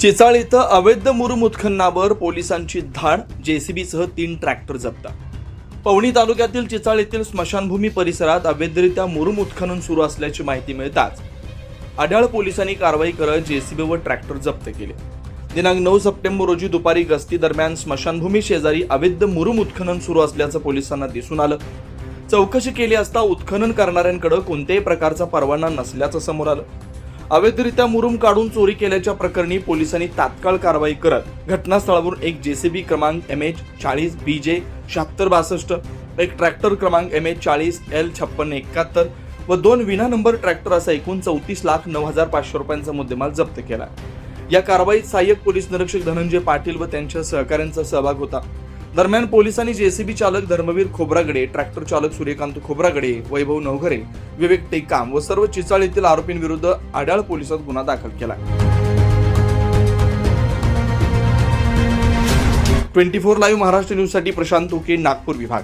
चिचाळ इथं अवैध मुरुम उत्खननावर पोलिसांची धाड जेसीबीसह तीन ट्रॅक्टर जप्त. पवणी तालुक्यातील चिचाळ येथील स्मशानभूमी परिसरात अवैधरित्या मुरुम उत्खनन सुरू असल्याची माहिती मिळताच आढाळ पोलिसांनी कारवाई करत जेसीबी व ट्रॅक्टर जप्त केले. दिनांक नऊ सप्टेंबर रोजी दुपारी गस्ती दरम्यान स्मशानभूमी शेजारी अवैध मुरुम उत्खनन सुरू असल्याचं पोलिसांना दिसून आलं. चौकशी केली असता उत्खनन करणाऱ्यांकडे कोणत्याही प्रकारचा परवाना नसल्याचं समोर आलं. अवैधरित्या मुरुम काढून चोरी केल्याच्या प्रकरणी पोलिसांनी तात्काळ कारवाई करत घटनास्थळावरून एक जेसीबी क्रमांक एम एच चाळीस बी जे शहात्तर बासष्ट एक ट्रॅक्टर क्रमांक एम एच चाळीस एल छप्पन्न एकाहत्तर व दोन विना नंबर ट्रॅक्टर असा एकूण चौतीस लाख नऊ हजार पाचशे रुपयांचा मुद्देमाल जप्त केला. या कारवाईत सहाय्यक पोलीस निरीक्षक धनंजय पाटील व त्यांच्या सहकाऱ्यांचा सहभाग होता. दरम्यान पोलिसांनी जेसीबी चालक धर्मवीर खोब्रागडे ट्रॅक्टर चालक सूर्यकांत खोब्रागडे वैभव नवघरे विवेक टेकाम व सर्व चिचाळ येथील आरोपींविरुद्ध आडाळ पोलिसात गुन्हा दाखल केला. ट्वेंटी फोर लाईव्ह महाराष्ट्र न्यूजसाठी प्रशांत उके नागपूर विभाग.